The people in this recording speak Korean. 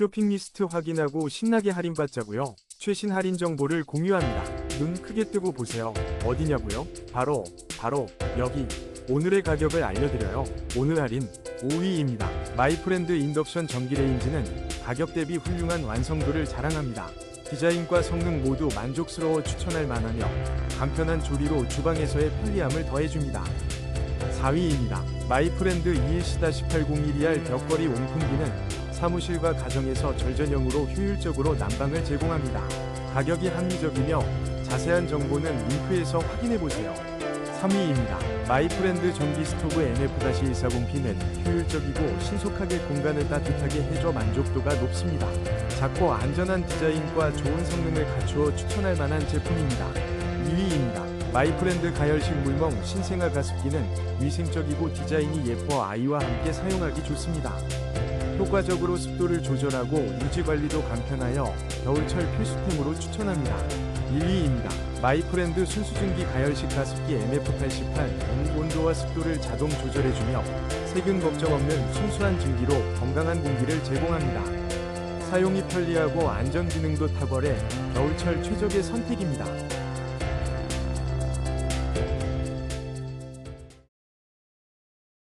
쇼핑 리스트 확인하고 신나게 할인받자고요. 최신 할인 정보를 공유합니다. 눈 크게 뜨고 보세요. 어디냐고요? 바로 바로 여기. 오늘의 가격을 알려드려요. 오늘 할인 5위입니다. 마이프렌드 인덕션 전기레인지는 가격 대비 훌륭한 완성도를 자랑합니다. 디자인과 성능 모두 만족스러워 추천할 만하며 간편한 조리로 주방에서의 편리함을 더해줍니다. 4위입니다. 마이프렌드 21-1801ER 벽걸이 온풍기는 사무실과 가정에서 절전형으로 효율적으로 난방을 제공합니다. 가격이 합리적이며 자세한 정보는 링크에서 확인해보세요. 3위입니다. 마이프렌드 전기 스토브 NF-140P는 효율적이고 신속하게 공간을 따뜻하게 해줘 만족도가 높습니다. 작고 안전한 디자인과 좋은 성능을 갖추어 추천할 만한 제품입니다. 2위입니다. 마이프렌드 가열식 물멍 신생아 가습기는 위생적이고 디자인이 예뻐 아이와 함께 사용하기 좋습니다. 효과적으로 습도를 조절하고 유지 관리도 간편하여 겨울철 필수템으로 추천합니다. 1위입니다. 마이프렌드 순수증기 가열식 가습기 MF88 온도와 습도를 자동 조절해주며 세균 걱정 없는 순수한 증기로 건강한 공기를 제공합니다. 사용이 편리하고 안전 기능도 탁월해 겨울철 최적의 선택입니다.